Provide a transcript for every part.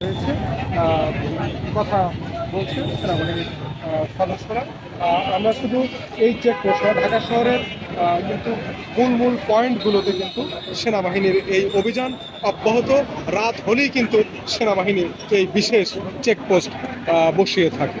আহ, কথা বলছে সেনাবাহিনীর সদস্যরা। আমরা শুধু এই চেকপোস্ট ঢাকা শহরের কিন্তু মূল মূল পয়েন্টগুলোতে কিন্তু সেনাবাহিনীর এই অভিযান অব্যাহত। রাত হলেই কিন্তু সেনাবাহিনীর এই বিশেষ চেকপোস্ট বসিয়ে থাকে।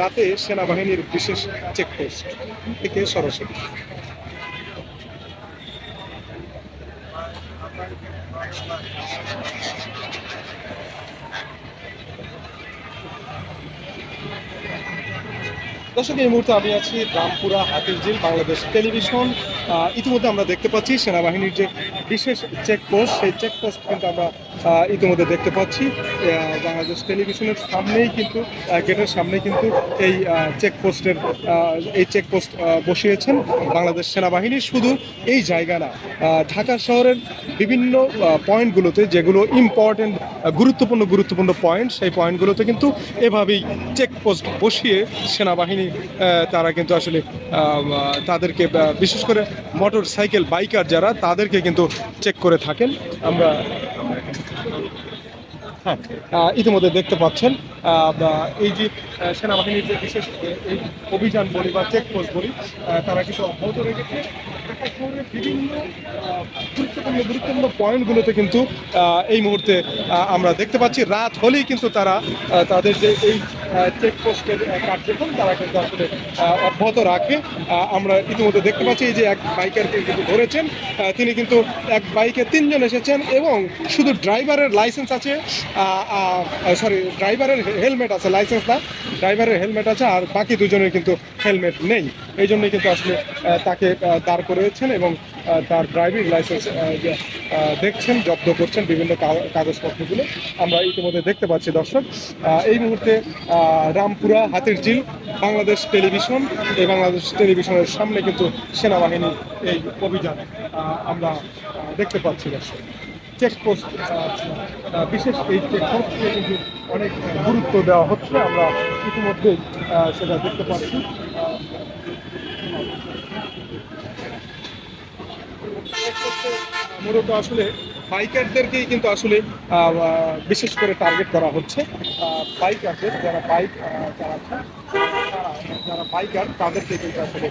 রাতে সেনাবাহিনীর বিশেষ চেকপোস্ট থেকে সরাসরি। দর্শক, এই মুহূর্তে আমি আছি রামপুরা হাতিরঝিল বাংলাদেশ টেলিভিশন। ইতিমধ্যে আমরা দেখতে পাচ্ছি সেনাবাহিনীর যে বিশেষ চেকপোস্ট, সেই চেকপোস্ট কিন্তু আমরা ইতিমধ্যে দেখতে পাচ্ছি বাংলাদেশ টেলিভিশনের সামনেই কিন্তু গেটের সামনে কিন্তু এই চেকপোস্টের এই চেকপোস্ট বসিয়েছেন বাংলাদেশ সেনাবাহিনী। শুধু এই জায়গা না ঢাকা শহরের বিভিন্ন পয়েন্টগুলোতে যেগুলো ইম্পর্টেন্ট গুরুত্বপূর্ণ গুরুত্বপূর্ণ পয়েন্ট, সেই পয়েন্টগুলোতে কিন্তু এভাবেই চেকপোস্ট বসিয়ে সেনাবাহিনী তারা কিন্তু আসলে তাদেরকে বিশেষ করে মোটর সাইকেল বাইকার যারা, তাদেরকে কিন্তু চেক করে থাকেন। আমরা হ্যাঁ ইতিমধ্যে দেখতে পাচ্ছেন এই যে সেনাবাহিনীর যে বিশেষ এই অভিযান বলি বা চেকপোস্ট বলি তারা কিছু অব্যাহত রেখেছে। গুরুত্বপূর্ণ গুরুত্বপূর্ণ পয়েন্টগুলোতে কিন্তু এই মুহূর্তে আমরা দেখতে পাচ্ছি, রাত হলেই কিন্তু তারা তাদের যে এই চেকপোস্টের কার্যক্রম তারা কিন্তু আসলে অব্যাহত রাখে। আমরা ইতিমধ্যে দেখতে পাচ্ছি যে এক বাইকারকে কিন্তু ধরেছেন। তিনি কিন্তু এক বাইকে তিনজন এসেছেন এবং শুধু ড্রাইভারের লাইসেন্স আছে সরি ড্রাইভারের হেলমেট আছে লাইসেন্স না ড্রাইভারের হেলমেট আছে, আর বাকি দুজনের কিন্তু হেলমেট নেই। এই জন্যই কিন্তু আসলে তাকে দাঁড় করেছেন এবং তার ড্রাইভিং লাইসেন্স দেখছেন, জব্দ করছেন বিভিন্ন কাগজপত্রগুলো। আমরা ইতিমধ্যে দেখতে পাচ্ছি, দর্শক। এই মুহূর্তে রামপুরা রামপুরা হাতিরঝিল বাংলাদেশ টেলিভিশন, এই বাংলাদেশ টেলিভিশনের সামনে কিন্তু সেনাবাহিনীর এই অভিযান আমরা দেখতে পাচ্ছি, দর্শক। চেকপোস্ট বিশেষ এই চেকপোস্টকে কিন্তু অনেক গুরুত্ব দেওয়া হচ্ছে। আমরা ইতিমধ্যেই সেটা দেখতে পাচ্ছি। মূলত আসলে বাইকারদেরকেই কিন্তু আসলে বিশেষ করে টার্গেট করা হচ্ছে। বাইকারদের যারা বাইক চালাচ্ছে যারা বাইকার তাদেরকে কিন্তু আসলে